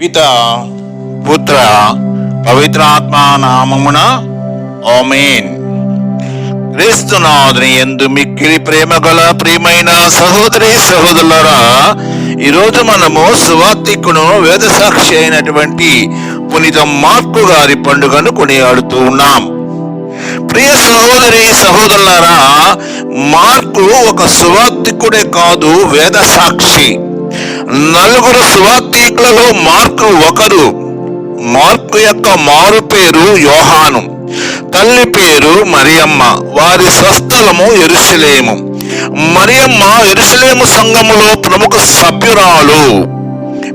పిత పుత్ర పవిత్రాత్మ నామమున ఆమేన్. క్రీస్తునాథుని ఎందు మిక్కిలి ప్రేమ గల ప్రియమైన సహోదరి సహోదరులరా ఈరోజు మనము సువార్తికును వేద సాక్షి అయినటువంటి పునీత మార్కు గారి పండుగను కొనియాడుతూ ఉన్నాం. ప్రియ సహోదరి సహోదరులారా మార్కు ఒక సువార్తికుడే కాదు వేద సాక్షి. నలుగురు సువార్థీకులలో మార్కు ఒకరు. మార్కు యొక్క మారు పేరు యోహాను. తల్లి పేరు మరియమ్మ. వారి స్వస్థలము ఎరుసలేము మరియమ్మ ఎరుసలేము సంఘములో ప్రముఖ సభ్యురాలు.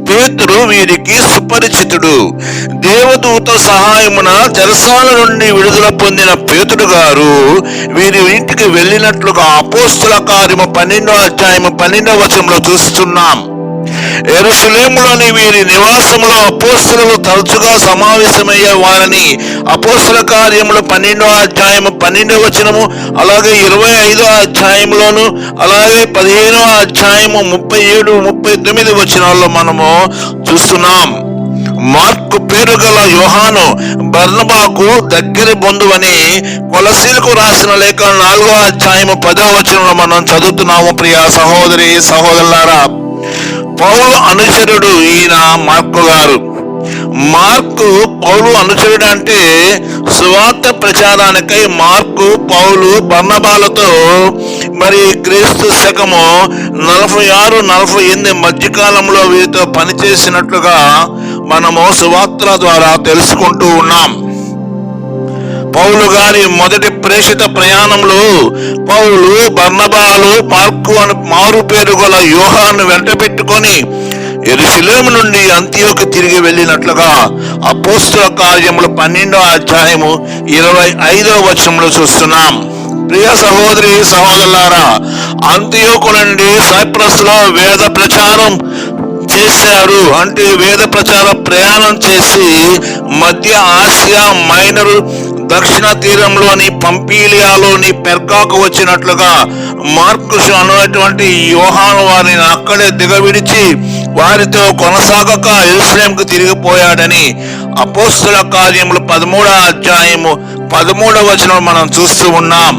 పేతురు వీరికి సుపరిచితుడు. దేవదూత సహాయమున జలసాల నుండి విడుదల పొందిన పేతుడు గారు వీరి ఇంటికి వెళ్ళినట్లుగా అపోస్తుల కార్యము పన్నెండో అధ్యాయము పన్నెండవ వచనంలో చూస్తున్నాం. ఎరుసలేములోని వీరి నివాసంలో అపోస్తులు తరచుగా సమావేశమయ్యే వారని అపోస్తుల కార్యములు పన్నెండో అధ్యాయము పన్నెండవ వచనము అలాగే ఇరవై ఐదో అధ్యాయంలోను అలాగే పదిహేనో అధ్యాయము ముప్పై ఏడు ముప్పై తొమ్మిది వచనాల్లో మనము చూస్తున్నాం. మార్కు పేరు గల యోహాను బర్నబాకు దగ్గర బంధువని కొలసీలకు రాసిన లేఖ నాలుగో అధ్యాయము పదో వచనంలో మనం చదువుతున్నాము ప్రియ సహోదరి సహోదరులారా. పౌలు అనుచరుడు ఈయన మార్కు గారు. మార్కు పౌలు అనుచరుడు అంటే సువార్త ప్రచారానికై మార్కు పౌలు బర్ణబాలతో మరి క్రీస్తు శకము నలభై ఆరు నలభై ఎనిమిది మధ్యకాలంలో వీరితో పనిచేసినట్లుగా మనము సువార్తల ద్వారా తెలుసుకుంటూ ఉన్నాం. పౌలు గారి మొదటి ప్రేషిత ప్రయాణంలో పౌలు బర్ణబాలు మార్కు అని మారు పేరు గల యోహాను వెంట పెట్టుకొని ఎరుసలేము నుండి అంత్యోకి తిరిగి వెళ్ళినట్లుగా అపోస్తుల కార్యములు పన్నెండో అధ్యాయము ఇరవై ఐదో వచనంలో చూస్తున్నాం. ప్రియ సహోదరి సహోదరులారా అంత్యోకు నుండి సైప్రస్లో వేద ప్రచారం చేశారు. అంటే వేద ప్రచార ప్రయాణం చేసి మధ్య ఆసియా మైనర్ దక్షిణ తీరంలోని పంపీలియాలోని పెర్గాకు వచ్చినట్లుగా మార్కుషు అనేటువంటి యోహాను వారిని అక్కడే దిగవిడిచి వారితో కొనసాగక ఎరుసలేంకు తిరిగిపోయాడని అపోస్తుల కార్యములు పదమూడవ అధ్యాయము పదమూడవ వచనం మనం చూస్తూ ఉన్నాం.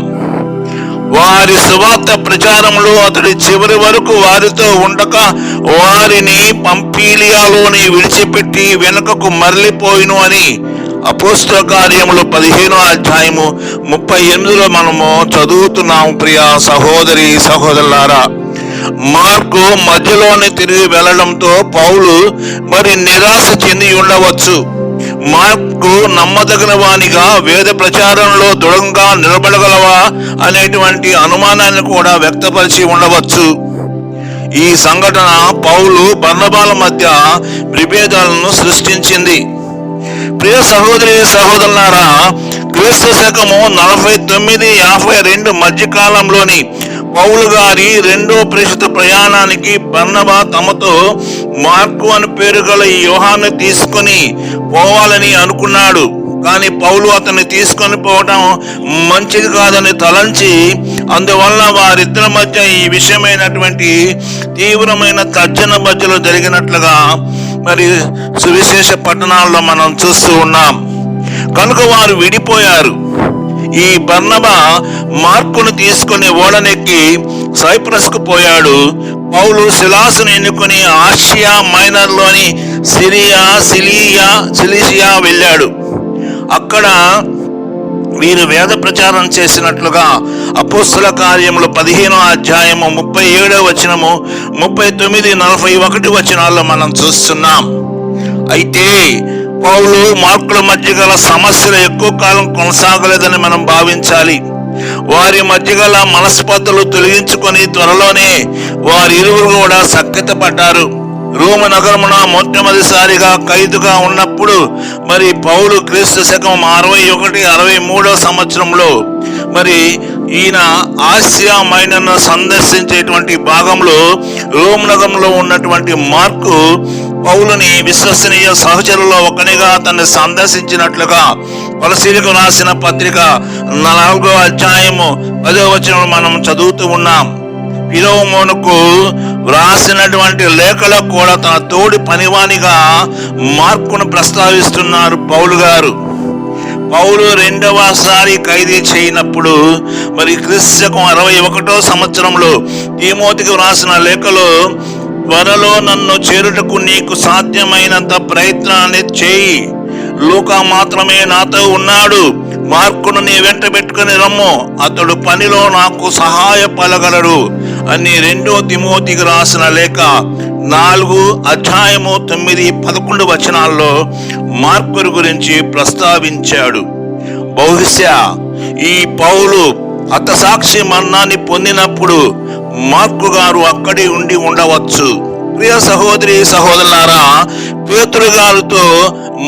వారి సువార్త ప్రచారంలో అతడి చివరి వరకు వారితో ఉండక వారిని పంపీలియాలోని విడిచిపెట్టి వెనుకకు మరలిపోయిను అని అపోస్తల కార్యములు పదిహేనో అధ్యాయము ముప్పై ఎనిమిదిలో మనము చదువుతున్నాము ప్రియ సహోదరి సహోదరులారా. మార్కు మధ్యలోనే తిరిగి వెళ్ళడంతో పౌలు మరి నిరాశ చెంది ఉండవచ్చు. మార్కు నమ్మదగిన వానిగా వేద ప్రచారంలో దృఢంగా నిలబడగలవా అనేటువంటి అనుమానాన్ని కూడా వ్యక్తపరిచి ఉండవచ్చు. ఈ సంఘటన పౌలు బర్ణబాల మధ్య విభేదాలను సృష్టించింది. ప్రియ సహోదరి సహోదరులారా క్రీస్తు శకము నలభై తొమ్మిది యాభై రెండు మధ్య కాలంలోని పౌలు గారి రెండో ప్రేషిత ప్రయాణానికి బర్ణబా తమతో మార్కు అని పేరు గల ఈ యోహాన్ని తీసుకొని పోవాలని అనుకున్నాడు. కానీ పౌలు అతన్ని తీసుకొని పోవటం మంచిది కాదని తలంచి అందువల్ల వారిద్దరి మధ్య ఈ విషయమైనటువంటి తీవ్రమైన తర్జన మధ్యలో జరిగినట్లుగా మరి సువిశేష పట్టణాల్లో మనం చూస్తూ ఉన్నాం. కనుక వారు విడిపోయారు. ఈ బర్ణబ మార్కును తీసుకొని ఓడనెక్కి సైప్రస్కు పోయాడు. పౌలు శిలాసును ఎన్నుకొని ఆసియా మైనర్లోని సిరియా సిలియా సిలిసియా వెళ్ళాడు. అక్కడ వీరు వేద ప్రచారం చేసినట్లుగా అపోస్తుల కార్యములు పదిహేనో అధ్యాయము ముప్పై ఏడో వచనము ముప్పై తొమ్మిది నలభై ఒకటి వచనాల్లో మనం చూస్తున్నాం. అయితే పౌలు మార్కుల మధ్య గల సమస్యలు ఎక్కువ కాలం కొనసాగలేదని మనం భావించాలి. వారి మధ్య గల మనస్పర్ధలు తొలగించుకొని త్వరలోనే వారి ఇరువురు కూడా సఖ్యత పడ్డారు. రోమ నగరమున మొట్టమొదటిసారిగా ఖైదుగా ఉన్నప్పుడు మరి పౌలు క్రీస్తు శకం అరవై ఒకటి అరవై మూడో సంవత్సరంలో మరి ఈయన ఆసియా మైనర్ను సందర్శించేటువంటి భాగంలో రోమ్ నగరంలో ఉన్నటువంటి మార్కు పౌలుని విశ్వసనీయ సహచరుల్లో ఒకనిగా అతన్ని సందర్శించినట్లుగా కొలసీలకు రాసిన పత్రిక నాలుగో అధ్యాయము పదో వచనం మనం చదువుతూ ఉన్నాం. పిలోమోనుకు వ్రాసినటువంటి లేఖలో కూడా తన తోడి పనివానిగా మార్కును ప్రస్తావిస్తున్నారు పౌలు గారు. పౌలు రెండవసారి ఖైదీ చేయనప్పుడు మరి క్రిస్తకం అరవై ఒకటో సంవత్సరంలో తీమోతికి వ్రాసిన లేఖలో త్వరలో నన్ను చేరుటకు నీకు సాధ్యమైనంత ప్రయత్నాన్ని చేయి. లూకా మాత్రమే నాతో ఉన్నాడు. మార్కును నీ వెంట పెట్టుకుని రమ్ము. అతడు పనిలో నాకు సహాయపడగలడు అని రెండో తిమోతికి రాసిన లేఖ నాలుగు అధ్యాయము తొమ్మిది పదకొండు వచనాల్లో మార్కురు గురించి ప్రస్తావించాడు. బహుశా ఈ పౌలు హతసాక్షి మరణాన్ని పొందినప్పుడు మార్కు గారు అక్కడి ఉండి ఉండవచ్చు. ప్రియ సహోదరి సహోదరులారా పేతురు గారితో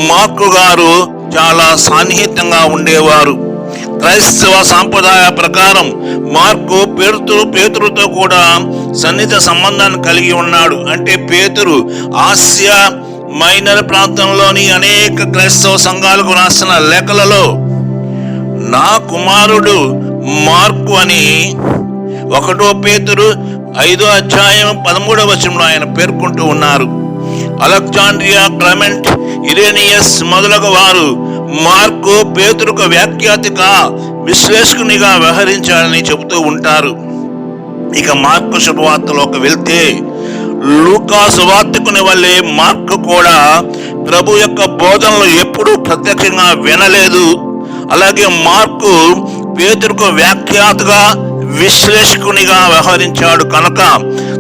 మార్కు గారు చాలా సాన్నిహితంగా ఉండేవారు. క్రైస్తవ సాంప్రదాయ ప్రకారం మార్కు పేరుతో పేతురుతో కూడా సన్నిహిత సంబంధాన్ని కలిగి ఉన్నాడు. అంటే పేతురు ఆసియా మైనర్ ప్రాంతంలోని అనేక క్రైస్తవ సంఘాలకు రాసిన లేఖలలో నా కుమారుడు మార్కు అని ఒకటో పేతురు ఐదో అధ్యాయం పదమూడవ వచనంలో ఆయన పేర్కొంటూ ఉన్నారు. అలెగ్జాండ్రియా క్లమెంట్ ఇరేనియస్ మొదలగు వారు మార్కు పేతురుకు వ్యాఖ్యాతిగా విశ్లేషకునిగా వ్యవహరించాలని చెబుతూ ఉంటారు. ఇక మార్కు శుభవార్తలోకి వెళ్తే లూకా సువార్తకుని వల్లే మార్కు కూడా ప్రభు యొక్క బోధనలు ఎప్పుడూ ప్రత్యక్షంగా వినలేదు. అలాగే మార్కు పేతురుకు వ్యాఖ్యాతగా విశ్లేషకునిగా వ్యవహరించాడు కనుక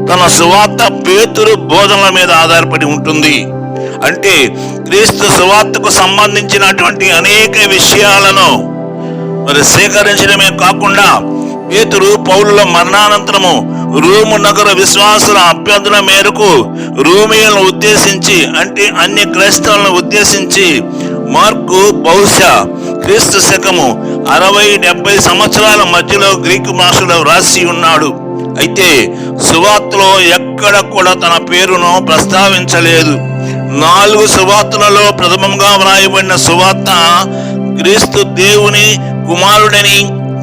తన సువార్త పేతురు బోధనల మీద ఆధారపడి ఉంటుంది. అంటే క్రీస్తు సువార్తకు సంబంధించినటువంటి అనేక విషయాలను మరి సేకరించడమే కాకుండా పేతురు పౌరుల మరణానంతరము రూము నగర విశ్వాసుల అభ్యర్థుల మేరకు రూమియలను ఉద్దేశించి అంటే అన్ని క్రైస్తవులను ఉద్దేశించి మార్కు బహుశా క్రీస్తు శకము అరవై డెబ్బై సంవత్సరాల మధ్యలో గ్రీకు భాషలో వ్రాసి ఉన్నాడు. అయితే సువార్తలో ఎక్కడ కూడా తన పేరును ప్రస్తావించలేదు. నాలుగు సువార్తలలో ప్రథమంగా వ్రాయబడిన సువార్త క్రీస్తు దేవుని కుమారుడని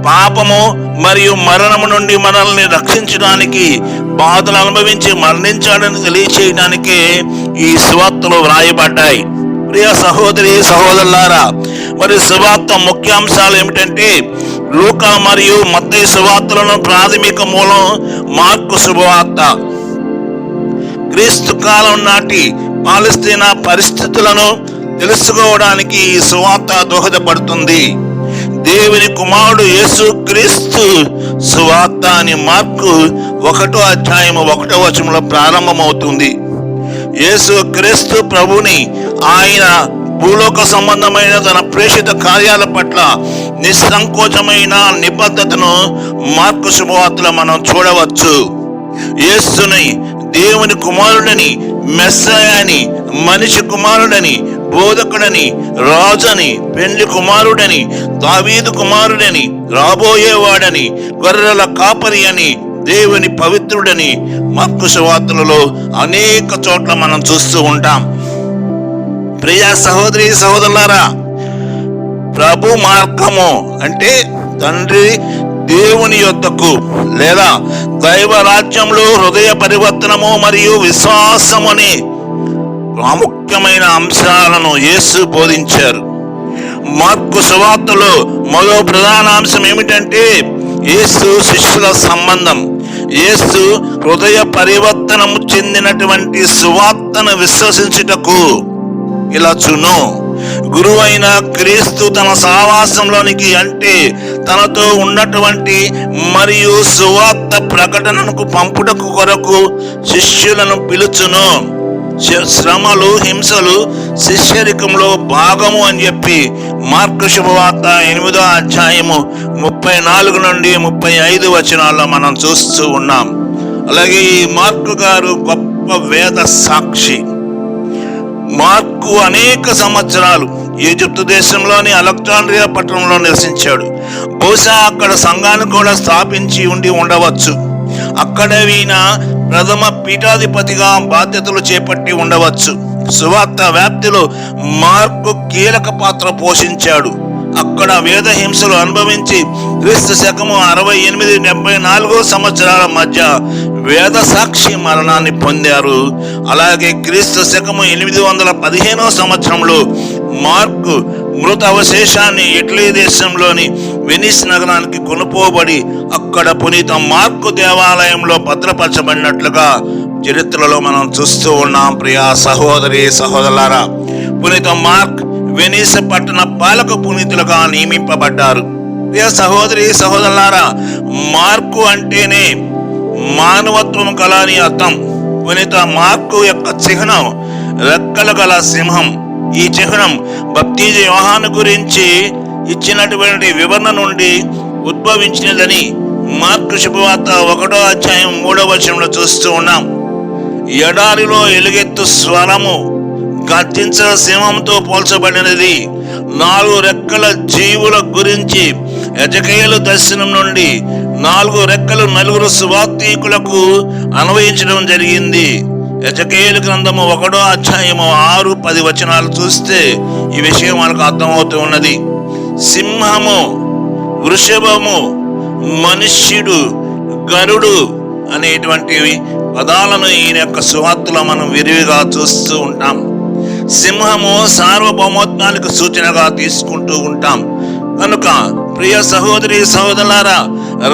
పాపము మరియు మరణము నుండి మనల్ని రక్షించడానికి బాధలు అనుభవించి మరణించాడని తెలియచేయడానికే ఈ సువార్తలు వ్రాయబడ్డాయి. ప్రియ సహోదరి సహోదరులారా మరి సువార్త ముఖ్యాంశాలు ఏమిటంటే లూకా మరియు మత్తయి సువార్తలను ప్రాథమిక మూలం మార్కు శుభవార్త క్రీస్తు కాలం నాటి పాలస్తీనా పరిస్థితులను తెలుసుకోవడానికి ఈ సువార్త దోహదపడుతుంది. దేవుని కుమారుడు యేసు క్రీస్తు సువార్త అని మార్కు ఒకటో అధ్యాయం ఒకటో వచనంలో ప్రారంభమవుతుంది. యేసు క్రీస్తు ప్రభుని ఆయన భూలోక సంబంధమైన తన ప్రేషిత కార్యాల పట్ల నిస్సంకోచమైన నిబద్ధతను మార్కు శుభవార్తలో మనం చూడవచ్చు. యేసుని దేవుని కుమారుడని మెస్సయాని మనిషి కుమారుడని బోధకుడని రాజని పెండ్లి కుమారుడని దావీదు కుమారుడని రాబోయేవాడని గొర్రెల కాపరి అని దేవుని పవిత్రుడని మక్కు సువార్తలలో అనేక చోట్ల మనం చూస్తూ ఉంటాం. ప్రియ సహోదరి సహోదరులారా ప్రభు మార్గము అంటే తండ్రి దేవుని యొద్దకు లేదా దైవ రాజ్యంలో హృదయ పరివర్తనము మరియు విశ్వాసము అనే ప్రాముఖ్యమైన అంశాలను యేసు బోధించారు. మార్కు సువార్తలో మరో ప్రధాన అంశం ఏమిటంటే యేసు శిష్యుల సంబంధం. యేసు హృదయ పరివర్తనము చెందినటువంటి సువార్తను విశ్వసించుటకు ఇలా గురువైన క్రీస్తు తన సహవాసంలోనికి అంటే తనతో ఉన్నటువంటి మరియు సువార్త ప్రకటనకు పంపుటకు కొరకు శిష్యులను పిలుచును. శ- శ్రమలు హింసలు శిష్యరికంలో భాగము అని చెప్పి మార్కు శుభవార్త ఎనిమిదో అధ్యాయము ముప్పై నాలుగు నుండి ముప్పై ఐదు వచనాల్లో మనం చూస్తూ ఉన్నాం. అలాగే ఈ మార్కు గారు గొప్ప వేద సాక్షి. మార్కు అనేక సంవత్సరాలు ఈజిప్టు దేశంలోని అలెగ్జాండ్రియా పట్టణంలో నివసించాడు. బహుశా అక్కడ సంఘాన్ని కూడా స్థాపించి ఉండి ఉండవచ్చు. అక్కడ ఈయన ప్రథమ పీఠాధిపతిగా బాధ్యతలు చేపట్టి ఉండవచ్చు. సువార్త వ్యాప్తిలో మార్కు కీలక పాత్ర పోషించాడు. అక్కడ వేద హింసలు అనుభవించి క్రీస్తు శకము అరవై ఎనిమిది డెబ్బై నాలుగో సంవత్సరాల మధ్య వేద సాక్షి మరణాన్ని పొందారు. అలాగే క్రీస్తు శకము ఎనిమిది వందల పదిహేనో సంవత్సరంలో మార్క్ మృత అవశేషాన్ని ఇటలీ దేశంలోని వెనిస్ నగరానికి కొనుపోబడి అక్కడ పునీత మార్కు దేవాలయంలో భద్రపరచబడినట్లుగా చరిత్రలో మనం చూస్తూ ఉన్నాం. ప్రియా సహోదరి సహోదరులారా పునీత మార్క్ వెనిస్ పట్టణ పాలక పునీతులుగా నియమింపబడ్డారు. ప్రియ సహోదరి సహోదరులారా మార్కు అంటేనే మానవత్వం గల అని అర్థం. పునీత మార్కు యొక్క చిహ్నం రెక్కలు గల సింహం. ఈ చిహ్నం భక్తి యోహాను గురించి ఇచ్చినటువంటి వివరణ నుండి ఉద్భవించినదని మార్కు శుభవార్త ఒకటో అధ్యాయం మూడో వచనంలో చూస్తూ ఉన్నాం. ఎడారిలో ఎలుగెత్తు స్వరము గర్జించిన సింహంతో పోల్చబడినది. నాలుగు రెక్కల జీవుల గురించి యజకేయులు దర్శనం నుండి నాలుగు రెక్కలు నలుగురు సువార్థికులకు అన్వయించడం జరిగింది. యజకేయుల గ్రంథము ఒకటో అధ్యాయము ఆరు పది వచనాలు చూస్తే ఈ విషయం మనకు అర్థమవుతూ ఉన్నది. సింహము వృషభము మనుష్యుడు గరుడు అనేటువంటివి పదాలను ఈయన యొక్క సువార్తలో మనం విరివిగా చూస్తూ ఉంటాం. సింహము సార్వభౌమత్వానికి సూచనగా తీసుకుంటూ ఉంటాం. కనుక ప్రియ సహోదరి సహోదరులారా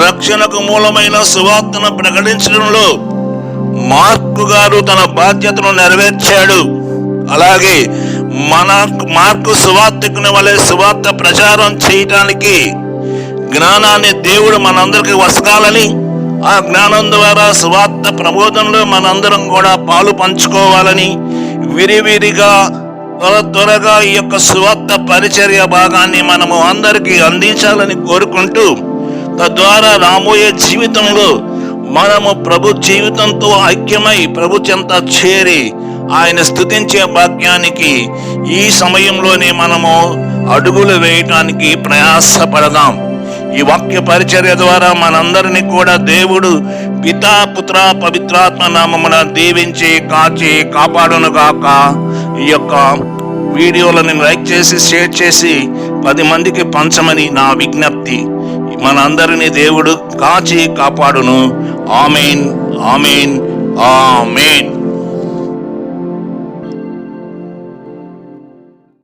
రక్షణకు మూలమైన సువార్తను ప్రకటించడంలో మార్కు గారు తన బాధ్యతను నెరవేర్చాడు. అలాగే మన మార్కు సువార్తకుని వలె సువార్త ప్రచారం చేయటానికి జ్ఞానాన్ని దేవుడు మనందరికి వసకాలని ఆ జ్ఞానం ద్వారా సువార్త ప్రబోధనలో మనందరం కూడా పాలు పంచుకోవాలని విరివిరిగా త్వర త్వరగా ఈ యొక్క సువార్త పరిచర్య భాగాన్ని మనము అందరికీ అందించాలని కోరుకుంటూ తద్వారా రాబోయే జీవితంలో మనము ప్రభు జీవితంతో ఐక్యమై ప్రభు చెంత చేరి ఆయన స్థుతించే భాగ్యానికి ఈ సమయంలోనే మనము అడుగులు వేయటానికి ప్రయాసపడదాం. ఈ వాక్య పరిచర్య ద్వారా మనందరినీ కూడా దేవుడు పితా పుత్ర పవిత్రాత్మ నామమున దీవించి కాచి కాపాడును గాక. ఈ యొక్క వీడియోలను లైక్ చేసి షేర్ చేసి పది మందికి పంచమని నా విజ్ఞప్తి. మనందరినీ దేవుడు కాచి కాపాడును. Amen amen amen.